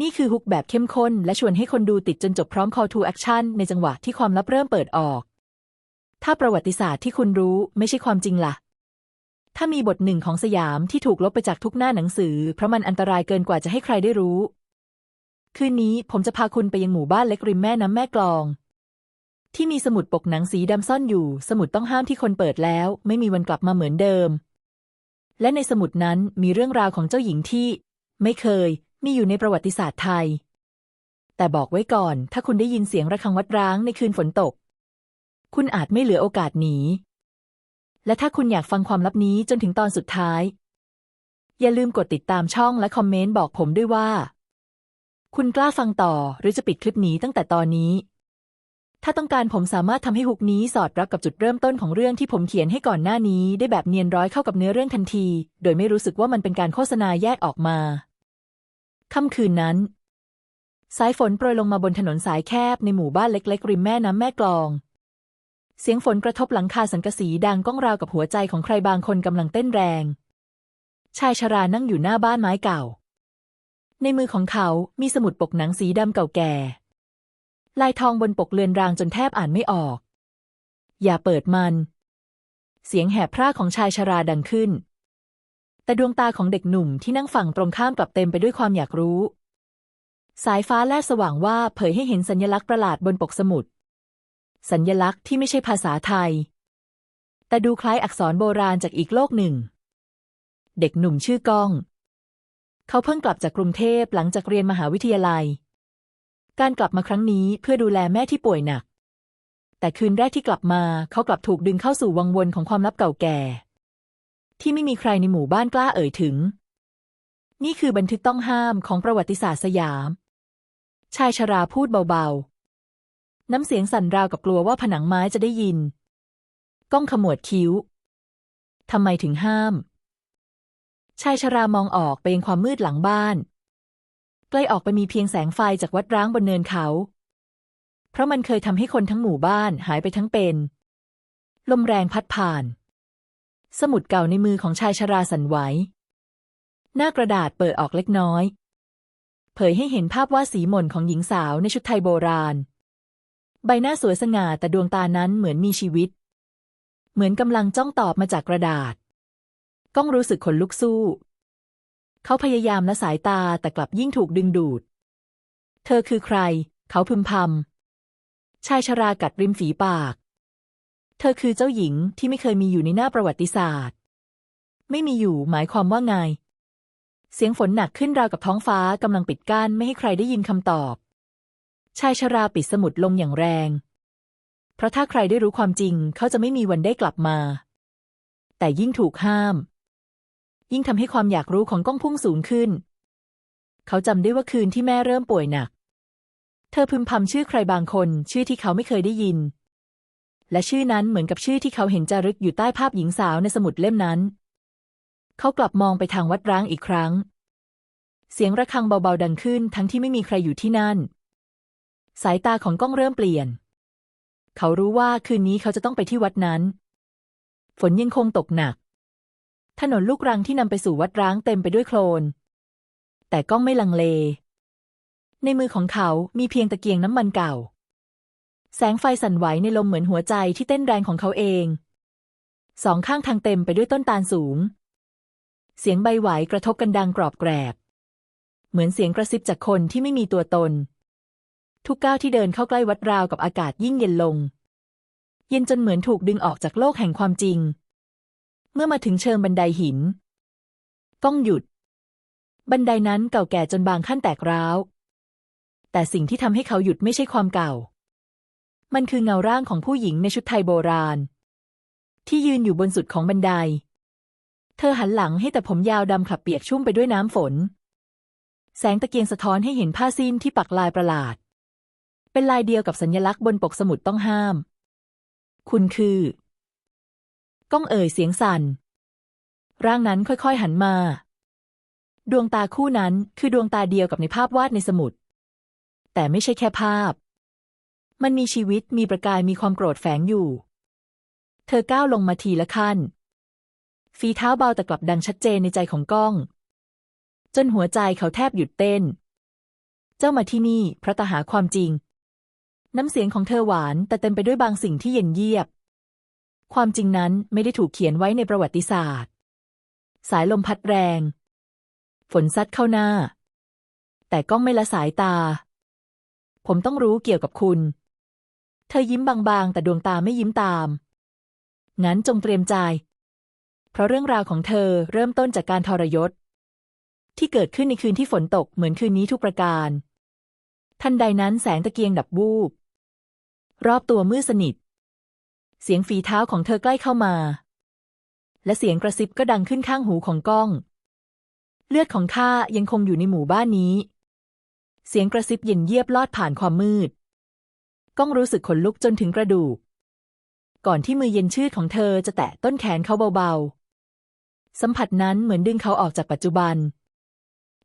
นี่คือฮุกแบบเข้มข้น และชวนให้คนดูติดจนจบพร้อม call to action ในจังหวะที่ความลับเริ่มเปิดออก ถ้าประวัติศาสตร์ที่คุณรู้ไม่ใช่ความจริงล่ะ ถ้ามีบทหนึ่งของสยามที่ถูกลบไปจากทุกหน้าหนังสือ เพราะมันอันตรายเกินกว่าจะให้ใครได้รู้ คืนนี้ผมจะพาคุณไปยังหมู่บ้านเล็กริมแม่น้ำแม่กลอง ที่มีสมุดปกหนังสีดำซ่อนอยู่ สมุดต้องห้ามที่คนเปิดแล้ว ไม่มีวันกลับมาเหมือนเดิม และในสมุดนั้นมีเรื่องราวของเจ้าหญิงที่ ไม่เคย มีอยู่ในประวัติศาสตร์ไทย แต่บอกไว้ก่อน ถ้าคุณได้ยินเสียงระฆังวัดร้างในคืนฝนตก คุณอาจไม่เหลือโอกาสหนี และถ้าคุณอยากฟังความลับนี้จนถึงตอนสุดท้าย อย่าลืมกดติดตามช่องและคอมเมนต์บอกผมด้วยว่า คุณกล้าฟังต่อหรือจะปิดคลิปนี้ตั้งแต่ตอนนี้ ถ้าต้องการผมสามารถทำให้ฮุกนี้สอดรับกับจุดเริ่มต้นของเรื่องที่ผมเขียนให้ก่อนหน้านี้ ได้แบบเนียนร้อยเข้ากับเนื้อเรื่องทันที โดยไม่รู้สึกว่ามันเป็นการโฆษณาแยกออกมา ค่ำคืนนั้น สายฝนโปรยลงมาบนถนนสายแคบในหมู่บ้านเล็ก ๆ ริมแม่น้ำแม่กลอง เสียงฝนกระทบหลังคาสังกะสีดังก้องราวกับหัวใจของใครบางคนกำลังเต้นแรง ชายชรานั่งอยู่หน้าบ้านไม้เก่า ในมือของเขามีสมุดปกหนังสีดำเก่าแก่ ลายทองบนปกเลือนรางจนแทบอ่านไม่ออก อย่าเปิดมัน เสียงแหบพร่าของชายชราดังขึ้น แต่ดวงตาของเด็กหนุ่มที่นั่งฝั่งตรงข้ามกลับเต็มไปด้วยความอยากรู้ สายฟ้าแลบสว่างว่าเผยให้เห็นสัญลักษณ์ประหลาดบนปกสมุด สัญลักษณ์ที่ไม่ใช่ภาษาไทย แต่ดูคล้ายอักษรโบราณจากอีกโลกหนึ่ง เด็กหนุ่มชื่อก้อง เขาเพิ่งกลับจากกรุงเทพหลังจากเรียนมหาวิทยาลัย การกลับมาครั้งนี้เพื่อดูแลแม่ที่ป่วยหนัก แต่คืนแรกที่กลับมาเขากลับถูกดึงเข้าสู่วังวนของความลับเก่าแก่ ที่ไม่มีใครในหมู่บ้านกล้าเอ่ยถึง นี่คือบันทึกต้องห้ามของประวัติศาสตร์สยาม ชายชราพูดเบาๆ น้ำเสียงสั่นราวกับกลัวว่าผนังไม้จะได้ยิน ก้องขมวดคิ้วทำไมถึงห้าม ชายชรามองออกไปยังความมืดหลังบ้านใกล้ออกไปมีเพียงแสงไฟจากวัดร้างบนเนินเขา เพราะมันเคยทำให้คนทั้งหมู่บ้านหายไปทั้งเป็น ลมแรงพัดผ่าน สมุดเก่าในมือของชายชราสั่นไหว หน้ากระดาษเปิดออกเล็กน้อย เผยให้เห็นภาพวาดสีหม่นของหญิงสาวในชุดไทยโบราณ ใบหน้าสวยสง่าแต่ดวงตานั้นเหมือนมีชีวิต เหมือนกำลังจ้องตอบมาจากกระดาษ ก้องรู้สึกขนลุกสู้ เขาพยายามละสายตาแต่กลับยิ่งถูกดึงดูด เธอคือใคร เขาพึมพำชายชรากัดริมฝีปาก เธอคือเจ้าหญิงที่ไม่เคยมีอยู่ในหน้าประวัติศาสตร์ ไม่มีอยู่หมายความว่าไง เสียงฝนหนักขึ้นราวกับท้องฟ้ากำลังปิดกั้นไม่ให้ใครได้ยินคำตอบ ชายชราปิดสมุดลงอย่างแรง เพราะถ้าใครได้รู้ความจริง เขาจะไม่มีวันได้กลับมา แต่ยิ่งถูกห้าม ยิ่งทำให้ความอยากรู้ของก้องพุ่งสูงขึ้น เขาจำได้ว่าคืนที่แม่เริ่มป่วยหนัก เธอพึมพำชื่อใครบางคน ชื่อที่เขาไม่เคยได้ยิน และชื่อนั้นเหมือนกับชื่อที่เขาเห็นจารึกอยู่ใต้ภาพหญิงสาวในสมุดเล่มนั้น เขากลับมองไปทางวัดร้างอีกครั้ง เสียงระฆังเบาๆดังขึ้นทั้งที่ไม่มีใครอยู่ที่นั่น สายตาของก้องเริ่มเปลี่ยน เขารู้ว่าคืนนี้เขาจะต้องไปที่วัดนั้น ฝนยังคงตกหนัก ถนนลูกรังที่นำไปสู่วัดร้างเต็มไปด้วยโคลน แต่ก้องไม่ลังเล ในมือของเขามีเพียงตะเกียงน้ำมันเก่า แสงไฟสั่นไหวในลมเหมือนหัวใจที่เต้นแรงของเขาเอง สองข้างทางเต็มไปด้วยต้นตาลสูง เสียงใบไหวกระทบกันดังกรอบแกรบ เหมือนเสียงกระซิบจากคนที่ไม่มีตัวตน ทุกก้าวที่เดินเข้าใกล้วัดราวกับอากาศยิ่งเย็นลง เย็นจนเหมือนถูกดึงออกจากโลกแห่งความจริง เมื่อมาถึงเชิงบันไดหินก้องหยุด บันไดนั้นเก่าแก่จนบางขั้นแตกร้าว แต่สิ่งที่ทำให้เขาหยุดไม่ใช่ความเก่า มันคือเงาร่างของผู้หญิงในชุดไทยโบราณ ที่ยืนอยู่บนสุดของบันได เธอหันหลังให้แต่ผมยาวดำขับเปียกชุ่มไปด้วยน้ำฝน แสงตะเกียงสะท้อนให้เห็นผ้าสิ้นที่ปักลายประหลาด เป็นลายเดียวกับสัญลักษณ์บนปกสมุดต้องห้าม คุณคือ ก้องเอ่ยเสียงสัน่น ร่างนั้นค่อยๆหันมา ดวงตาคู่นั้นคือดวงตาเดียวกับในภาพวาดในสมุด แต่ไม่ใช่แค่ภาพ มันมีชีวิตมีประกายมีความโกรธแฝงอยู่ เธอก้าวลงมาทีละขั้น ฝีเท้าเบาแต่กลับดังชัดเจนในใจของก้อง จนหัวใจเขาแทบหยุดเต้น เจ้ามาที่นี่เพราะตาหาความจริง น้ำเสียงของเธอหวานแต่เต็มไปด้วยบางสิ่งที่เย็นเยียบ ความจริงนั้นไม่ได้ถูกเขียนไว้ในประวัติศาสตร์ สายลมพัดแรง ฝนซัดเข้าหน้า แต่ก้องไม่ละสายตา ผมต้องรู้เกี่ยวกับคุณ เธอยิ้มบางๆ แต่ดวงตาไม่ยิ้มตาม งั้นจงเตรียมใจ เพราะเรื่องราวของเธอเริ่มต้นจากการทรยศ ที่เกิดขึ้นในคืนที่ฝนตกเหมือนคืนนี้ทุกประการ ทันใดนั้นแสงตะเกียงดับวูบ รอบตัวมืดสนิท เสียงฝีเท้าของเธอใกล้เข้ามา และเสียงกระซิบก็ดังขึ้นข้างหูของก้อง เลือดของข้ายังคงอยู่ในหมู่บ้านนี้ เสียงกระซิบเย็นเยียบลอดผ่านความมืด ก้องรู้สึกขนลุกจนถึงกระดูก ก่อนที่มือเย็นชืดของเธอจะแตะต้นแขนเขาเบาๆ สัมผัสนั้นเหมือนดึงเขาออกจากปัจจุบัน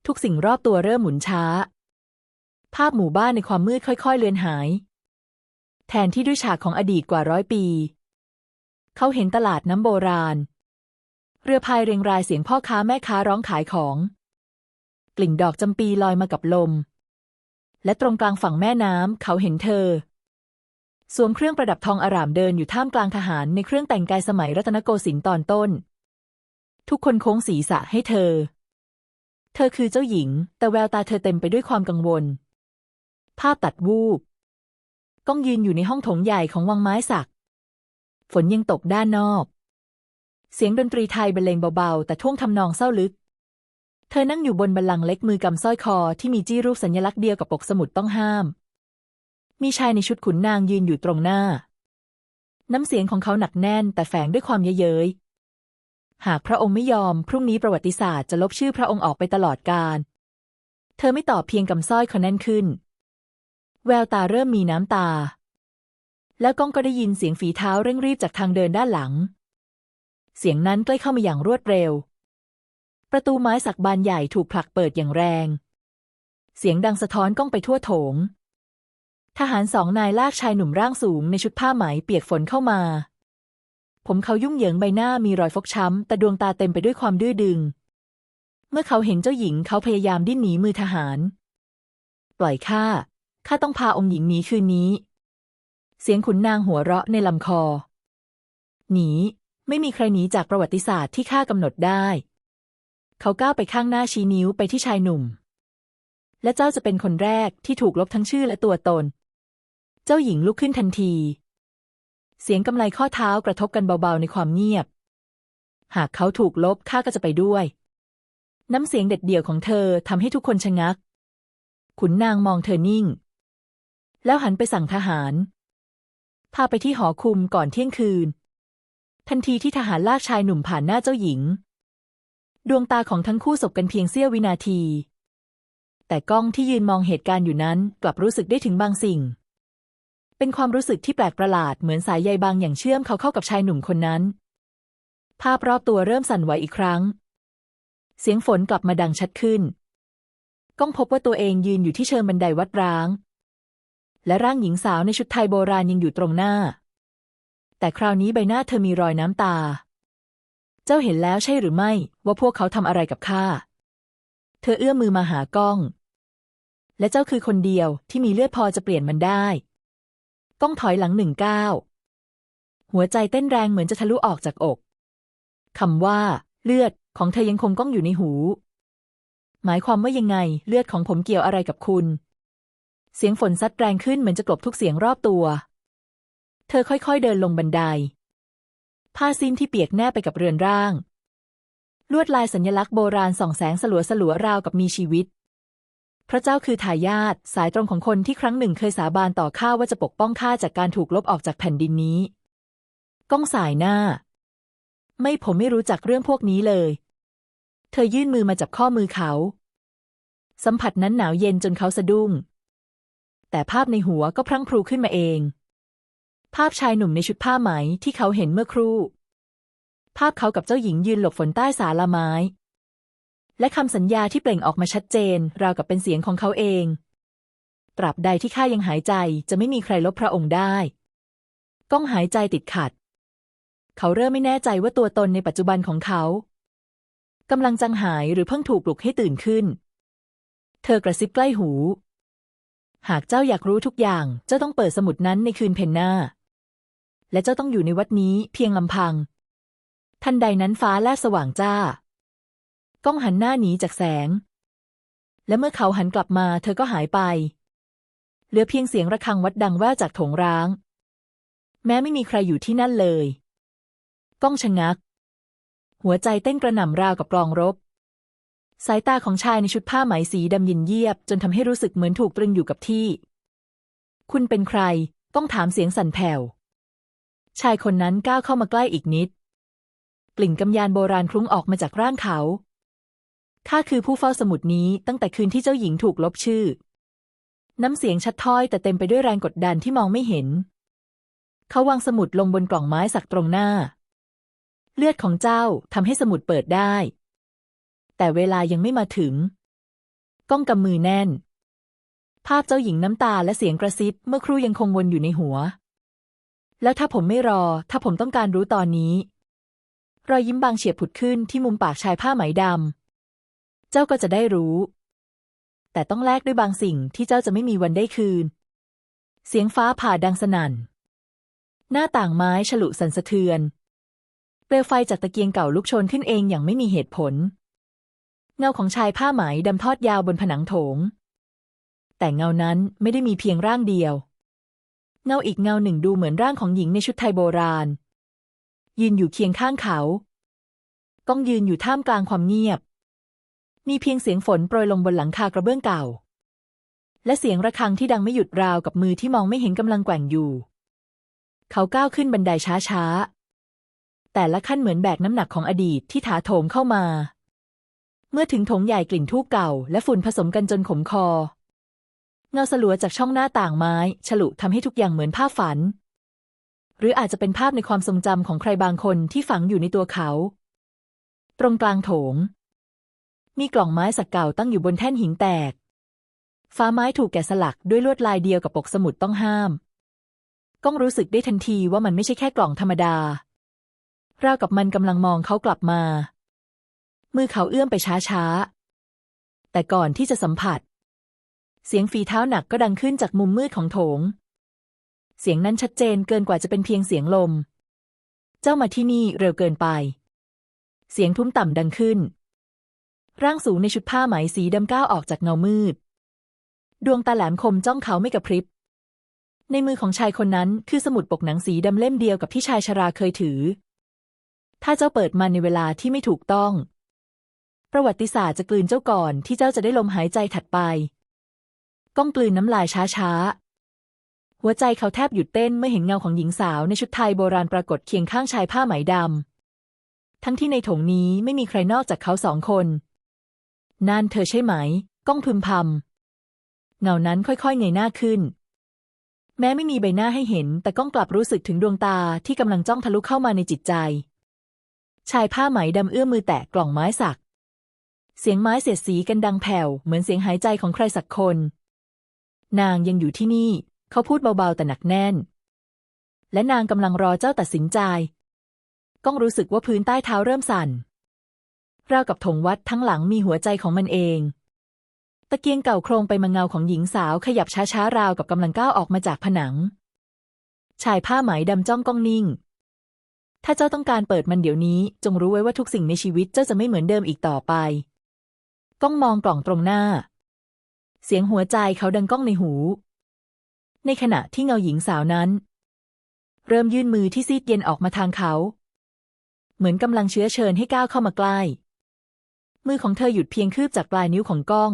ทุกสิ่งรอบตัวเริ่มหมุนช้า ภาพหมู่บ้านในความมืดค่อยๆ เลือนหาย แทนที่ด้วยฉากของอดีตกว่าร้อยปี เขาเห็นตลาดน้ำโบราณ เรือพายเรียงรายเสียงพ่อค้าแม่ค้าร้องขายของ กลิ่นดอกจำปีลอยมากับลมและตรงกลางฝั่งแม่น้ำเขาเห็นเธอ สวมเครื่องประดับทองอร่ามเดินอยู่ท่ามกลางทหารในเครื่องแต่งกายสมัยรัตนโกสินทร์ตอนต้น ทุกคนโค้งศีรษะให้เธอ เธอคือเจ้าหญิง แต่แววตาเธอเต็มไปด้วยความกังวล ภาพตัดวูบก้องยืนอยู่ในห้องโถงใหญ่ของวังไม้สัก ฝนยังตกด้านนอก เสียงดนตรีไทยบรรเลงเบาๆ แต่ท่วงทำนองเศร้าลึก เธอนั่งอยู่บนบัลลังก์เล็กมือกำสร้อยคอที่มีจี้รูปสัญลักษณ์เดียวกับปกสมุดต้องห้าม มีชายในชุดขุนนางยืนอยู่ตรงหน้า น้ำเสียงของเขาหนักแน่นแต่แฝงด้วยความเย้ยเย้ยหากพระองค์ไม่ยอม พรุ่งนี้ประวัติศาสตร์จะลบชื่อพระองค์ออกไปตลอดกาลเธอไม่ตอบเพียงกำสร้อยคอแน่นขึ้น แววตาเริ่มมีน้ำตา แล้วก้องก็ได้ยินเสียงฝีเท้าเร่งรีบจากทางเดินด้านหลัง เสียงนั้นใกล้เข้ามาอย่างรวดเร็ว ประตูไม้สักบานใหญ่ถูกผลักเปิดอย่างแรง เสียงดังสะท้อนก้องไปทั่วโถง ทหารสองนายลากชายหนุ่มร่างสูงในชุดผ้าไหมเปียกฝนเข้ามา ผมเขายุ่งเหยิงใบหน้ามีรอยฟกช้ำ แต่ดวงตาเต็มไปด้วยความดื้อดึง เมื่อเขาเห็นเจ้าหญิงเขาพยายามดิ้นหนีมือทหาร ปล่อยข้า ข้าต้องพาองค์หญิงหนีคืนนี้ เสียงขุนนางหัวเราะในลำคอ หนี ไม่มีใครหนีจากประวัติศาสตร์ที่ข้ากำหนดได้ เขาก้าวไปข้างหน้าชี้นิ้วไปที่ชายหนุ่ม และเจ้าจะเป็นคนแรกที่ถูกลบทั้งชื่อและตัวตน เจ้าหญิงลุกขึ้นทันที เสียงกำไลข้อเท้ากระทบกันเบาๆในความเงียบ หากเขาถูกลบข้าก็จะไปด้วย น้ำเสียงเด็ดเดี่ยวของเธอทำให้ทุกคนชะงัก ขุนนางมองเธอนิ่ง แล้วหันไปสั่งทหาร พาไปที่หอคุมก่อนเที่ยงคืน ทันทีที่ทหารลากชายหนุ่มผ่านหน้าเจ้าหญิง ดวงตาของทั้งคู่สบกันเพียงเสี้ยววินาที แต่กล้องที่ยืนมองเหตุการณ์อยู่นั้นกลับรู้สึกได้ถึงบางสิ่ง เป็นความรู้สึกที่แปลกประหลาดเหมือนสายใยบางอย่างเชื่อมเขาเข้ากับชายหนุ่มคนนั้น ภาพรอบตัวเริ่มสั่นไหวอีกครั้ง เสียงฝนกลับมาดังชัดขึ้น ก้องพบว่าตัวเองยืนอยู่ที่เชิงบันไดวัดร้าง และร่างหญิงสาวในชุดไทยโบราณยังอยู่ตรงหน้า แต่คราวนี้ใบหน้าเธอมีรอยน้ำตา เจ้าเห็นแล้วใช่หรือไม่ ว่าพวกเขาทำอะไรกับข้า เธอเอื้อมมือมาหากล้อง และเจ้าคือคนเดียวที่มีเลือดพอจะเปลี่ยนมันได้ ก้องถอยหลังหนึ่งก้าวหัวใจเต้นแรงเหมือนจะทะลุออกจากอกคำว่า เลือดของเธอยังคงก้องอยู่ในหู หมายความว่ายังไงเลือดของผมเกี่ยวอะไรกับคุณ เสียงฝนซัดแรงขึ้นเหมือนจะกลบทุกเสียงรอบตัว เธอค่อยๆเดินลงบันได ผ้าสิ้นที่เปียกแนบไปกับเรือนร่าง ลวดลายสัญลักษณ์โบราณส่องแสงสลัวสลัวราวกับมีชีวิต พระเจ้าคือทายาทสายตรงของคนที่ครั้งหนึ่งเคยสาบานต่อข้าว่าจะปกป้องข้าจากการถูกลบออกจากแผ่นดินนี้ ก้องสายหน้า ไม่ผมไม่รู้จักเรื่องพวกนี้เลย เธอยื่นมือมาจับข้อมือเขา สัมผัสนั้นหนาวเย็นจนเขาสะดุ้ง แต่ภาพในหัวก็พรั่งพรูขึ้นมาเอง ภาพชายหนุ่มในชุดผ้าไหมที่เขาเห็นเมื่อครู่ ภาพเขากับเจ้าหญิงยืนหลบฝนใต้สาลาไม้ และคำสัญญาที่เปล่งออกมาชัดเจน ราวกับเป็นเสียงของเขาเอง ตราบใดที่ข้ายังหายใจจะไม่มีใครลบพระองค์ได้ ก้องหายใจติดขัด เขาเริ่มไม่แน่ใจว่าตัวตนในปัจจุบันของเขากำลังจังหายหรือเพิ่งถูกปลุกให้ตื่นขึ้น เธอกระซิบใกล้หู หากเจ้าอยากรู้ทุกอย่าง เจ้าต้องเปิดสมุดนั้นในคืนเพนหน้าและเจ้าต้องอยู่ในวัดนี้เพียงลำพัง ทันใดนั้นฟ้าแลบสว่างจ้า ก้องหันหน้าหนีจากแสง และเมื่อเขาหันกลับมาเธอก็หายไป เหลือเพียงเสียงระฆังวัดดังแว่วจากโถงร้าง แม้ไม่มีใครอยู่ที่นั่นเลย ก้องชะงัก หัวใจเต้นกระหน่ำราวกับกลองรบ สายตาของชายในชุดผ้าไหมสีดำเยินเยียบ จนทำให้รู้สึกเหมือนถูกตรึงอยู่กับที่ คุณเป็นใคร ต้องถามเสียงสั่นแผ่ว ชายคนนั้นก้าวเข้ามาใกล้อีกนิด กลิ่นกำยานโบราณคลุ้งออกมาจากร่างเขา ข้าคือผู้เฝ้าสมุดนี้ตั้งแต่คืนที่เจ้าหญิงถูกลบชื่อ น้ำเสียงชัดถ้อยแต่เต็มไปด้วยแรงกดดันที่มองไม่เห็น เขาวางสมุดลงบนกล่องไม้สักตรงหน้า เลือดของเจ้าทำให้สมุดเปิดได้ แต่เวลายังไม่มาถึง ก้องกำมือแน่น ภาพเจ้าหญิงน้ำตาและเสียงกระซิบเมื่อครู่ยังคงวนอยู่ในหัว แล้วถ้าผมไม่รอ ถ้าผมต้องการรู้ตอนนี้ รอยยิ้มบางเฉียบผุดขึ้นที่มุมปากชายผ้าไหมดำ เจ้าก็จะได้รู้ แต่ต้องแลกด้วยบางสิ่งที่เจ้าจะไม่มีวันได้คืน เสียงฟ้าผ่าดังสนั่น หน้าต่างไม้ฉลุสันสะเทือน เปลวไฟจากตะเกียงเก่าลุกโชนขึ้นเองอย่างไม่มีเหตุผล เงาของชายผ้าไหมดำทอดยาวบนผนังโถง แต่เงานั้นไม่ได้มีเพียงร่างเดียว เงาอีกเงาหนึ่งดูเหมือนร่างของหญิงในชุดไทยโบราณ ยืนอยู่เคียงข้างเขา ก้องยืนอยู่ท่ามกลางความเงียบ มีเพียงเสียงฝนโปรยลงบนหลังคากระเบื้องเก่า และเสียงระฆังที่ดังไม่หยุดราวกับมือที่มองไม่เห็นกำลังแกว่งอยู่ เขาก้าวขึ้นบันไดช้าๆ แต่ละขั้นเหมือนแบกน้ำหนักของอดีตที่ถาโถมเข้ามา เมื่อถึงโถงใหญ่กลิ่นทูบเก่า และฝุ่นผสมกันจนขมคอ เงาสลัวจากช่องหน้าต่างไม้ ฉลุทำให้ทุกอย่างเหมือนภาพฝัน หรืออาจจะเป็นภาพในความทรงจำของใครบางคนที่ฝังอยู่ในตัวเขา ตรงกลางโถง มีกล่องไม้สักเก่าตั้งอยู่บนแท่นหินแตก ฟ้าไม้ถูกแกะสลักด้วยลวดลายเดียวกับปกสมุดต้องห้าม ก้องรู้สึกได้ทันทีว่ามันไม่ใช่แค่กล่องธรรมดาราวกับมันกำลังมองเขากลับมา มือเขาเอื้อมไปช้าๆ แต่ก่อนที่จะสัมผัส เสียงฝีเท้าหนักก็ดังขึ้นจากมุมมืดของโถง เสียงนั้นชัดเจนเกินกว่าจะเป็นเพียงเสียงลม เจ้ามาที่นี่เร็วเกินไป เสียงทุ้มต่ำดังขึ้น ร่างสูงในชุดผ้าไหมสีดำก้าวออกจากเงามืด ดวงตาแหลมคมจ้องเขาไม่กระพริบ ในมือของชายคนนั้นคือสมุดปกหนังสีดำเล่มเดียวกับที่ชายชราเคยถือ ถ้าเจ้าเปิดมันในเวลาที่ไม่ถูกต้อง ประวัติศาสตร์จะกลืนเจ้าก่อนที่เจ้าจะได้ลมหายใจถัดไป ก้องกลืนน้ำลายช้าๆ หัวใจเขาแทบหยุดเต้นเมื่อเห็นเงาของหญิงสาวในชุดไทยโบราณปรากฏเคียงข้างชายผ้าไหมดำทั้งที่ในถงนี้ไม่มีใครนอกจากเขาสองคน นั่นเธอใช่ไหม ก้องพึมพำเงานั้นค่อยๆเงยหน้าขึ้น แม้ไม่มีใบหน้าให้เห็น แต่ก้องกลับรู้สึกถึงดวงตาที่กำลังจ้องทะลุเข้ามาในจิตใจ ชายผ้าไหมดำเอื้อมมือแตะกล่องไม้สัก เสียงไม้เสียดสีกันดังแผ่ว เหมือนเสียงหายใจของใครสักคน นางยังอยู่ที่นี่ เขาพูดเบาๆแต่หนักแน่น และนางกำลังรอเจ้าตัดสินใจ ก้องรู้สึกว่าพื้นใต้เท้าเริ่มสั่น ราวกับถงวัดทั้งหลังมีหัวใจของมันเอง ตะเกียงเก่าโครงไปมาเงาของหญิงสาวขยับช้าๆราวกับกำลังก้าวออกมาจากผนัง ชายผ้าไหมดำจ้องก้องนิ่ง ถ้าเจ้าต้องการเปิดมันเดี๋ยวนี้ จงรู้ไว้ว่าทุกสิ่งในชีวิตเจ้าจะไม่เหมือนเดิมอีกต่อไป ก้องมองกล่องตรงหน้า เสียงหัวใจเขาดังก้องในหู ในขณะที่เงาหญิงสาวนั้น เริ่มยื่นมือที่ซีดเย็นออกมาทางเขา เหมือนกำลังเชื้อเชิญให้ก้าวเข้ามาใกล้ มือของเธอหยุดเพียงคืบจากปลายนิ้วของกล้อง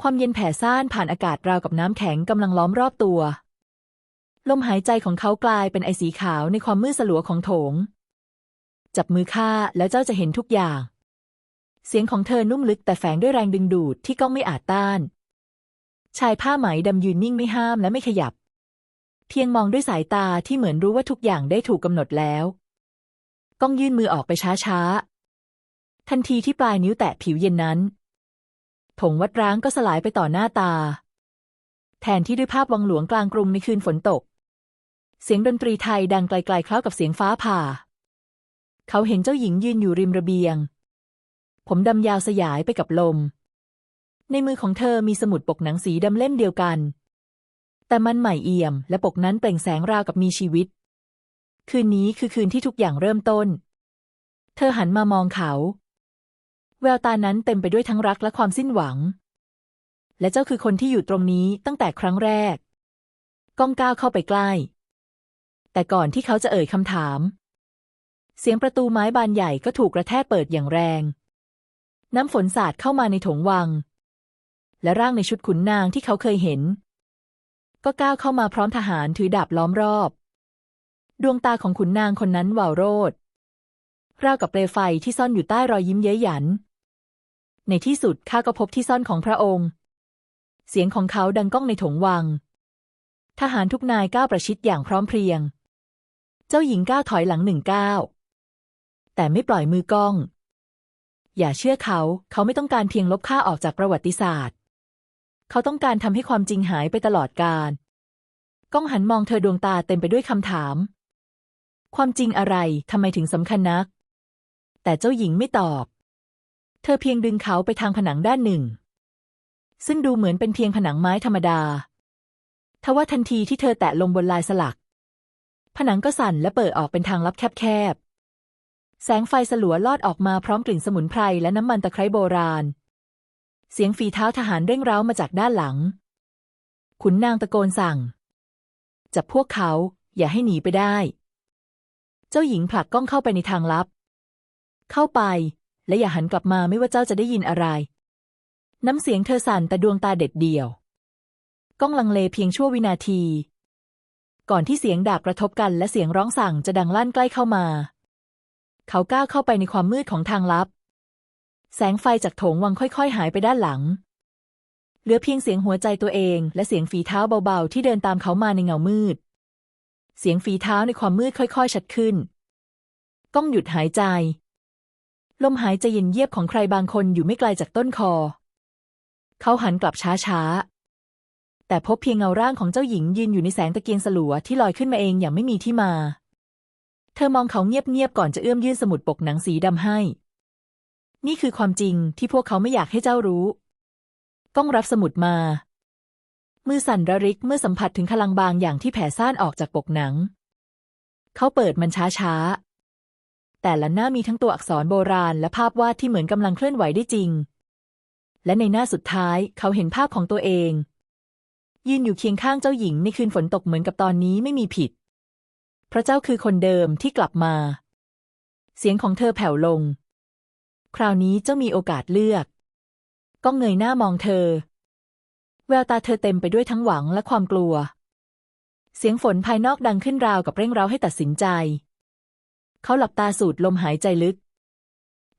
ความเย็นแผ่ซ่านผ่านอากาศราวกับน้ำแข็งกำลังล้อมรอบตัว ลมหายใจของเขากลายเป็นไอสีขาวในความมืดสลัวของโถง จับมือข้าแล้วเจ้าจะเห็นทุกอย่าง เสียงของเธอนุ่มลึกแต่แฝงด้วยแรงดึงดูดที่ก้องไม่อาจต้าน ชายผ้าไหมดำยืนนิ่งไม่ห้ามและไม่ขยับ เพียงมองด้วยสายตาที่เหมือนรู้ว่าทุกอย่างได้ถูกกำหนดแล้ว ก้องยื่นมือออกไปช้าๆ ทันทีที่ปลายนิ้วแตะผิวเย็นนั้น ถงวัดร้างก็สลายไปต่อหน้าตา แทนที่ด้วยภาพวังหลวงกลางกรุงในคืนฝนตก เสียงดนตรีไทยดังไกลๆคล้ากับเสียงฟ้าผ่า เขาเห็นเจ้าหญิงยืนอยู่ริมระเบียง ผมดำยาวสยายไปกับลม ในมือของเธอมีสมุดปกหนังสีดำเล่มเดียวกัน แต่มันใหม่เอี่ยม และปกนั้นเปล่งแสงราวกับมีชีวิต คืนนี้คือคืนที่ทุกอย่างเริ่มต้น เธอหันมามองเขา แววตานั้นเต็มไปด้วยทั้งรักและความสิ้นหวัง และเจ้าคือคนที่อยู่ตรงนี้ตั้งแต่ครั้งแรก ก้องก้าวเข้าไปใกล้ แต่ก่อนที่เขาจะเอ่ยคำถาม เสียงประตูไม้บานใหญ่ก็ถูกกระแทกเปิดอย่างแรง น้ำฝนสาดเข้ามาในโถงวัง และร่างในชุดขุนนางที่เขาเคยเห็น ก็ก้าวเข้ามาพร้อมทหารถือดาบล้อมรอบ ดวงตาของขุนนางคนนั้นวาวโรดราวกับเปลไฟที่ซ่อนอยู่ใต้รอยยิ้มเย้ยหยัน ในที่สุดข้าก็พบที่ซ่อนของพระองค์ เสียงของเขาดังก้องในถงวัง ทหารทุกนายก้าวประชิดอย่างพร้อมเพรียง เจ้าหญิงก้าวถอยหลังหนึ่งก้าวแต่ไม่ปล่อยมือก้อง อย่าเชื่อเขา เขาไม่ต้องการเพียงลบข้าออกจากประวัติศาสตร์ เขาต้องการทำให้ความจริงหายไปตลอดกาลก้องหันมองเธอดวงตาเต็มไปด้วยคำถาม ความจริงอะไรทำไมถึงสำคัญนัก แต่เจ้าหญิงไม่ตอบ เธอเพียงดึงเขาไปทางผนังด้านหนึ่ง ซึ่งดูเหมือนเป็นเพียงผนังไม้ธรรมดา ทว่าทันทีที่เธอแตะลงบนลายสลัก ผนังก็สั่นและเปิดออกเป็นทางลับแคบๆ แสงไฟสลัวลอดออกมาพร้อมกลิ่นสมุนไพรและน้ำมันตะไคร้โบราณ เสียงฝีเท้าทหารเร่งเร้ามาจากด้านหลัง ขุนนางตะโกนสั่ง จับพวกเขาอย่าให้หนีไปได้ เจ้าหญิงผลักก้องเข้าไปในทางลับ เข้าไป และอย่าหันกลับมาไม่ว่าเจ้าจะได้ยินอะไร น้ำเสียงเธอสั่นแต่ดวงตาเด็ดเดี่ยวก้องลังเลเพียงชั่ววินาที ก่อนที่เสียงดาบกระทบกันและเสียงร้องสั่งจะดังลั่นใกล้เข้ามา เขาก้าวเข้าไปในความมืดของทางลับ แสงไฟจากโถงวังค่อยๆ หายไปด้านหลัง เหลือเพียงเสียงหัวใจตัวเองและเสียงฝีเท้าเบาๆ ที่เดินตามเขามาในเงามืด เสียงฝีเท้าในความมืดค่อยๆ ชัดขึ้น ก้องหยุดหายใจ ลมหายใจเย็นเยียบของใครบางคนอยู่ไม่ไกลจากต้นคอ เขาหันกลับช้าๆ แต่พบเพียงเงาร่างของเจ้าหญิงยืนอยู่ในแสงตะเกียงสลัวที่ลอยขึ้นมาเองอย่างไม่มีที่มา เธอมองเขาเงียบๆก่อนจะเอื้อมยื่นสมุดปกหนังสีดำให้ นี่คือความจริงที่พวกเขาไม่อยากให้เจ้ารู้ก้องรับสมุดมา มือสั่นระริกเมื่อสัมผัสถึงพลังบางอย่างที่แผ่ซ่านออกจากปกหนัง เขาเปิดมันช้าๆ แต่ละหน้ามีทั้งตัวอักษรโบราณและภาพวาดที่เหมือนกำลังเคลื่อนไหวได้จริง และในหน้าสุดท้ายเขาเห็นภาพของตัวเอง ยืนอยู่เคียงข้างเจ้าหญิงในคืนฝนตกเหมือนกับตอนนี้ไม่มีผิด พระเจ้าคือคนเดิมที่กลับมา เสียงของเธอแผ่วลง คราวนี้เจ้ามีโอกาสเลือก ก็เงยหน้ามองเธอ แววตาเธอเต็มไปด้วยทั้งหวังและความกลัว เสียงฝนภายนอกดังขึ้นราวกับเร่งเร้าให้ตัดสินใจ เขาหลับตาสูดลมหายใจลึก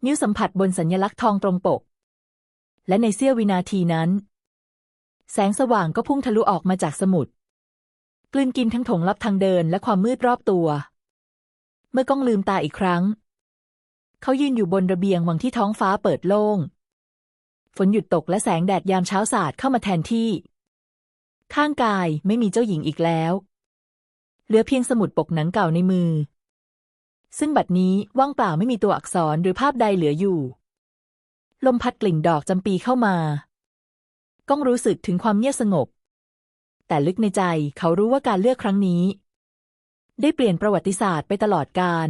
นิ้วสัมผัสบนสัญลักษณ์ทองตรงปก และในเสี้ยววินาทีนั้น แสงสว่างก็พุ่งทะลุออกมาจากสมุด กลืนกินทั้งถงลับทางเดินและความมืดรอบตัว เมื่อก้องลืมตาอีกครั้ง เขายืนอยู่บนระเบียงวังที่ท้องฟ้าเปิดโล่ง ฝนหยุดตกและแสงแดดยามเช้าสาดเข้ามาแทนที่ ข้างกายไม่มีเจ้าหญิงอีกแล้ว เหลือเพียงสมุดปกหนังเก่าในมือ ซึ่งบัดนี้ว่างเปล่าไม่มีตัวอักษรหรือภาพใดเหลืออยู่ ลมพัดกลิ่นดอกจำปีเข้ามา ก้องรู้สึกถึงความเงียบสงบ แต่ลึกในใจเขารู้ว่าการเลือกครั้งนี้ ได้เปลี่ยนประวัติศาสตร์ไปตลอดกาล